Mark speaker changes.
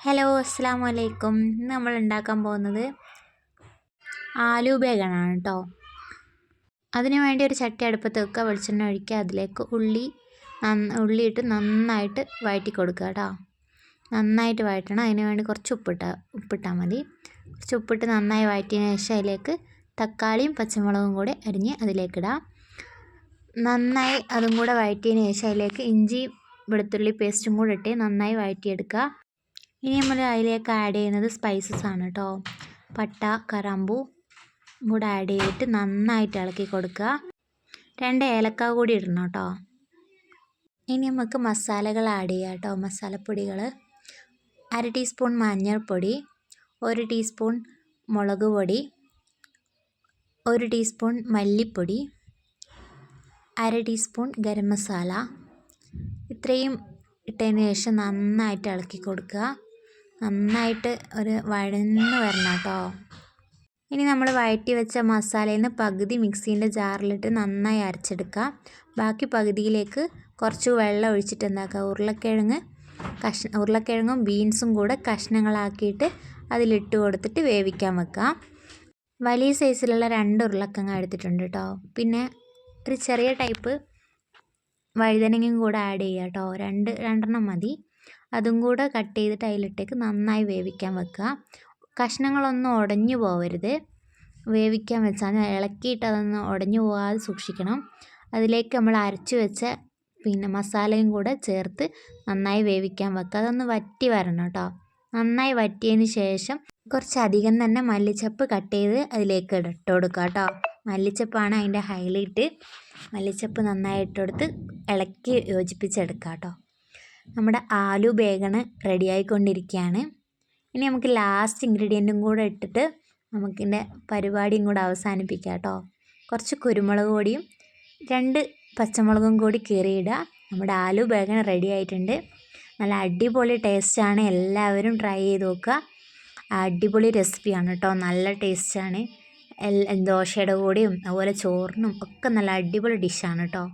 Speaker 1: Hello അസ്സാം വലൈക്കും ഇന്ന് നമ്മൾ ഉണ്ടാക്കാൻ പോകുന്നത് ആലു ബേഗനാണ് കേട്ടോ അതിന് വേണ്ടി ഒരു ചട്ടി അടുപ്പത്ത് വെക്കുക വെളിച്ചെണ്ണ ഒഴിക്കുക. അതിലേക്ക് ഉള്ളി ഉള്ളിയിട്ട് നന്നായിട്ട് വഴറ്റി കൊടുക്കുക കേട്ടോ നന്നായിട്ട് വഴറ്റണം അതിന് വേണ്ടി കുറച്ച് ഉപ്പിട്ട ഉപ്പിട്ടാൽ മതി. കുറച്ച് ഉപ്പിട്ട് നന്നായി വഴറ്റിയതിന് ശേഷം അതിലേക്ക് തക്കാളിയും പച്ചമുളകും കൂടെ അരിഞ്ഞ് അതിലേക്കിടാം നന്നായി അതും കൂടെ വഴറ്റിയതിന് ശേഷം അതിലേക്ക് ഇഞ്ചി വെളുത്തുള്ളി പേസ്റ്റും കൂടെ ഇട്ട് നന്നായി വഴറ്റിയെടുക്കുക ഇനി നമ്മൾ അതിലേക്ക് ആഡ് ചെയ്യുന്നത് സ്പൈസസ് ആണ് കേട്ടോ പട്ട കറാമ്പൂ കൂടെ ആഡ് ചെയ്തിട്ട് നന്നായിട്ട് ഇളക്കി കൊടുക്കുക. രണ്ട് ഏലക്ക കൂടി ഇടണം കേട്ടോ ഇനി നമുക്ക് മസാലകൾ ആഡ് ചെയ്യാം കേട്ടോ മസാലപ്പൊടികൾ അര ടീസ്പൂൺ മഞ്ഞൾപ്പൊടി ഒരു ടീസ്പൂൺ മുളക് പൊടി ഒരു ടീസ്പൂൺ മല്ലിപ്പൊടി അര ടീസ്പൂൺ ഗരം മസാല. ഇത്രയും ഇട്ടതിന് ശേഷം നന്നായിട്ട് ഇളക്കി കൊടുക്കുക. നന്നായിട്ട് ഒരു വഴന്ന് വരണം കേട്ടോ. ഇനി നമ്മൾ വഴറ്റി വെച്ച മസാലയിൽ നിന്ന് പകുതി മിക്സീന്റെ ജാറിലിട്ട് നന്നായി അരച്ചെടുക്കുക. ബാക്കി പകുതിയിലേക്ക് കുറച്ച് വെള്ളം ഒഴിച്ചിട്ട് എന്താക്കുക? ഉരുളക്കിഴങ്ങ് കഷ് ഉരുളക്കിഴങ്ങും ബീൻസും കൂടെ കഷ്ണങ്ങളാക്കിയിട്ട് അതിലിട്ട് കൊടുത്തിട്ട് വേവിക്കാൻ വെക്കാം വലിയ സൈസിലുള്ള രണ്ട് ഉരുളക്കിഴങ്ങ് എടുത്തിട്ടുണ്ട് കേട്ടോ. പിന്നെ ഒരു ചെറിയ ടൈപ്പ് വഴുതനങ്ങയും കൂടെ ആഡ് ചെയ്യുക കേട്ടോ. രണ്ട് രണ്ടെണ്ണം മതി. അതും കൂടെ കട്ട് ചെയ്തിട്ട് അതിലിട്ടേക്ക് നന്നായി വേവിക്കാൻ വെക്കുക. കഷ്ണങ്ങളൊന്നും ഉടഞ്ഞു പോവരുത്. വേവിക്കാൻ വെച്ചാൽ ഇളക്കിയിട്ട് അതൊന്ന് ഉടഞ്ഞു പോകാതെ സൂക്ഷിക്കണം. അതിലേക്ക് നമ്മൾ അരച്ചു വെച്ച പിന്നെ മസാലയും കൂടെ ചേർത്ത് നന്നായി വേവിക്കാൻ വെക്കുക. അതൊന്ന് വറ്റി വരണം കേട്ടോ. നന്നായി വറ്റിയതിന് ശേഷം കുറച്ചധികം തന്നെ മല്ലിച്ചപ്പ് കട്ട് ചെയ്ത് അതിലേക്ക് ഇട്ട് കൊടുക്കുക കേട്ടോ. മല്ലിച്ചപ്പാണ് അതിന്റെ ഹൈലൈറ്റ് മല്ലിച്ചപ്പ് നന്നായി ഇട്ടെടുത്ത് ഇളക്കി യോജിപ്പിച്ചെടുക്കുക കേട്ടോ. നമ്മുടെ ആലു ബേഗണ് റെഡി ആയിക്കൊണ്ടിരിക്കുകയാണ് ഇനി നമുക്ക് ലാസ്റ്റ് ഇൻഗ്രീഡിയന്റും കൂടെ ഇട്ടിട്ട് നമുക്കിന്റെ പരിപാടിയും കൂടെ അവസാനിപ്പിക്കാം കേട്ടോ. കുറച്ച് കുരുമുളക് പൊടിയും രണ്ട് പച്ചമുളകും കൂടി കീറിയിടുക. നമ്മുടെ ആലു ബേഗൺ റെഡി ആയിട്ടുണ്ട്. നല്ല അടിപൊളി ടേസ്റ്റാണ് എല്ലാവരും ട്രൈ ചെയ്ത് നോക്കുക. അടിപൊളി റെസിപ്പിയാണ് കേട്ടോ. നല്ല ടേസ്റ്റാണ് ദോശയുടെ കൂടെയും അതുപോലെ ചോറിനും ഒക്കെ നല്ല അടിപൊളി ഡിഷാണ് കേട്ടോ.